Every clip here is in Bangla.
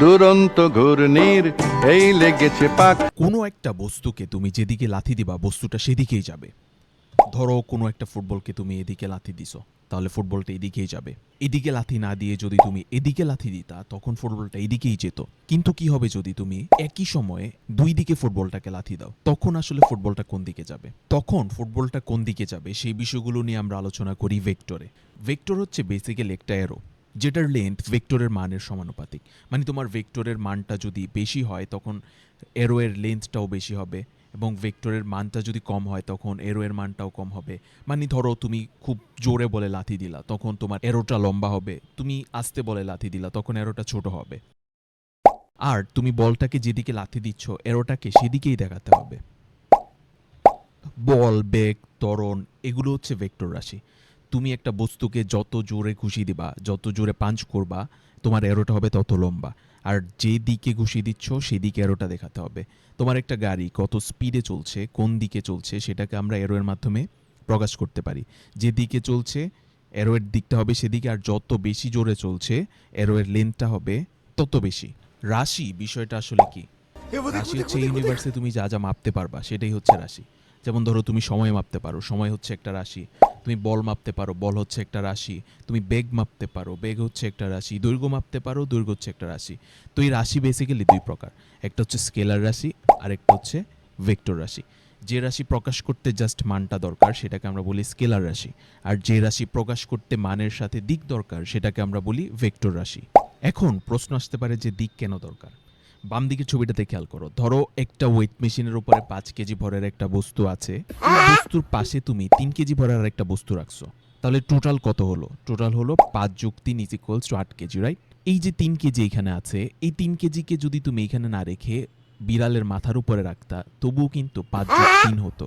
দুরন্ত ঘূর্ণির, এই লেগেছে পাক। কোনো একটা বস্তুকে তুমি যেদিকে লাথি দিবা, বস্তুটা সেদিকেই যাবে। ধরো কোনো একটা ফুটবলকে তুমি এদিকে লাথি দিছো, তাহলে ফুটবলটা এদিকেই যাবে। এদিকে লাথি না দিয়ে যদি তুমি এদিকে লাথি দিতা, তখন ফুটবলটা এদিকেই যেত। কিন্তু কি হবে যদি তুমি একই সময়ে দুই দিকে ফুটবলটাকে লাথি দাও? তখন আসলে ফুটবলটা কোন দিকে যাবে? তখন ফুটবলটা কোন দিকে যাবে? সেই বিষয়গুলো নিয়ে আমরা আলোচনা করি ভেক্টরে। ভেক্টর হচ্ছে বেসিক্যালি একটা এরো যেটার লেন্থ ভেক্টরের মানের সমানুপাতিক। মানে তোমার ভেক্টরের মানটা যদি বেশি হয়, তখন এরো এর লেন্থটাও বেশি হবে এবং ভেক্টরের মানটা যদি কম হয়, তখন এরো এর মানটাও কম হবে। মানে ধরো তুমি খুব জোরে বলে লাথি দিলা, তখন তোমার এরোটা লম্বা হবে। তুমি আস্তে বলে লাথি দিলা, তখন এরোটা ছোট হবে। আর তুমি বলটাকে যেদিকে লাথি দিচ্ছ এরোটাকে সেদিকেই দেখাতে হবে। বল, বেগ, ত্বরণ, এগুলো হচ্ছে ভেক্টর রাশি। তুমি একটা বস্তুকে যত জোরে ঘুষি দিবা যত জোরে পাঞ্চ করবা তোমার এরোটা হবে তত লম্বা। আর যে দিকে ঘুষি দিচ্ছ সেদিকে এরোটা দেখাতে হবে। তোমার একটা গাড়ি কত স্পিডে চলছে কোন দিকে চলছে সেটাকে আমরা এরোয়ের মাধ্যমে প্রকাশ করতে পারি। যে দিকে চলছে এরোয়ের দিকটা হবে সেদিকে আর যত বেশি জোরে চলছে এরোয়ের লেন্থটা হবে তত বেশি। রাশি বিষয়টা আসলে কি? রাশি হচ্ছে ইউনিভার্সে তুমি যা যা মাপতে পারবা সেটাই হচ্ছে রাশি। যেমন ধরো তুমি সময় মাপতে পারো, সময় হচ্ছে একটা রাশি। তুমি বল মাপতে পারো, বল হচ্ছে একটা রাশি। তুমি বেগ মাপতে পারো, বেগ হচ্ছে একটা রাশি। দৈর্ঘ্য মাপতে পারো, দৈর্ঘ্য হচ্ছে একটা রাশি। তো এই রাশি বেসিক্যালি দুই প্রকার। একটা হচ্ছে স্কেলার রাশি আর একটা হচ্ছে ভেক্টর রাশি। যে রাশি প্রকাশ করতে জাস্ট মানটা দরকার, সেটাকে আমরা বলি স্কেলার রাশি। আর যে রাশি প্রকাশ করতে মানের সাথে দিক দরকার, সেটাকে আমরা বলি ভেক্টর রাশি। এখন প্রশ্ন আসতে পারে যে দিক কেন দরকার? বাম দিকের ছবিটাতে খেয়াল করো। ধরো একটা ওয়েট মেশিনের উপরে পাঁচ কেজি ভরের একটা বস্তু আছে। বস্তুর পাশে তুমি তিন কেজি ভরের একটা বস্তু রাখছো। তাহলে টোটাল কত হলো? টোটাল হলো পাঁচ যোগ তিন ইজ ইকুয়ালস টু আট কেজি রাইট এই যে তিন কেজি এখানে আছে, এই তিন কেজিকে যদি তুমি এখানে না রেখে বিড়ালের মাথার উপরে রাখতা, তবুও কিন্তু পাঁচ যোগ তিন হতো।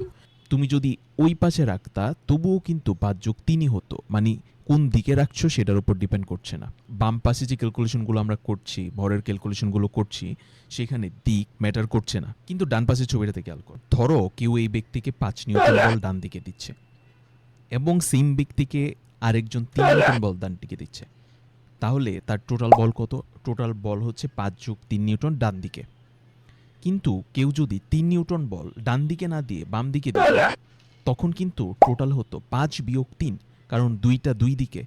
তুমি যদি ওই পাশে রাখতা, তবুও কিন্তু পাঁচ যোগ তিনই হতো। মানে কোন দিকে রাখছো সেটার উপর ডিপেন্ড করছে না। বাম পাশে যে ক্যালকুলেশনগুলো আমরা করছি ভরের ক্যালকুলেশনগুলো করছি সেখানে দিক ম্যাটার করছে না। কিন্তু ডান পাশের ছবিটাতে খেয়াল কর ধরো কেউ এই ব্যক্তিকে পাঁচ নিউটন বল ডান দিকে দিচ্ছে এবং সেম ব্যক্তিকে আরেকজন তিন নিউটন বল ডান দিকে দিচ্ছে। তাহলে তার টোটাল বল কত? টোটাল বল হচ্ছে পাঁচ যোগ তিন নিউটন ডান দিকে। কিন্তু কেউ যদি তিন নিউটন বল ডান দিকে না দিয়ে বাম দিকে দিত তখন কিন্তু টোটাল হতো পাঁচ বিয়োগ তিন। কারণ দুইটা দুই দিকে।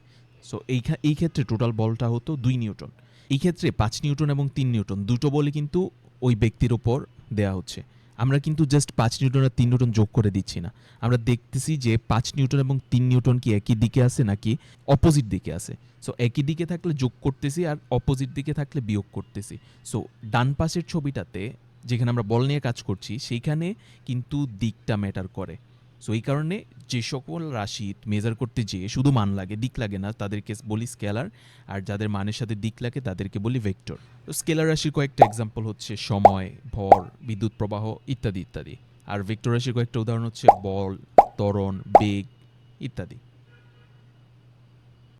সো এই এই ক্ষেত্রে টোটাল বলটা হতো দুই নিউটন। এই ক্ষেত্রে পাঁচ নিউটন এবং তিন নিউটন। দুটো বলে কিন্তু ওই ব্যক্তির ওপর দেয়া হচ্ছে। আমরা কিন্তু জাস্ট পাঁচ নিউটন আর তিন নিউটন যোগ করে দিচ্ছি না। আমরা দেখতেছি যে পাঁচ নিউটন এবং তিন নিউটন কি একই দিকে আছে নাকি অপোজিট দিকে আছে? সো একই দিকে থাকলে যোগ করতেছি আর অপোজিট দিকে থাকলে বিয়োগ করতেছি। সো ডান পাশের ছবিটাতে যেখানে আমরা বল নিয়ে কাজ করছি, সেইখানে কিন্তু দিকটা ম্যাটার করে। সো এই কারণে যে সকল রাশি মেজার করতে যেয়ে শুধু মান লাগে, দিক লাগে না, তাদেরকে বলি স্কেলার, আর যাদের মানের সাথে দিক লাগে তাদেরকে বলি ভেক্টর। তো স্কেলার রাশির কয়েকটা এক্সাম্পল হচ্ছে সময়, ভর, বিদ্যুৎ প্রবাহ ইত্যাদি ইত্যাদি। আর ভেক্টর রাশির কয়েকটা উদাহরণ হচ্ছে বল, ত্বরণ, বেগ ইত্যাদি।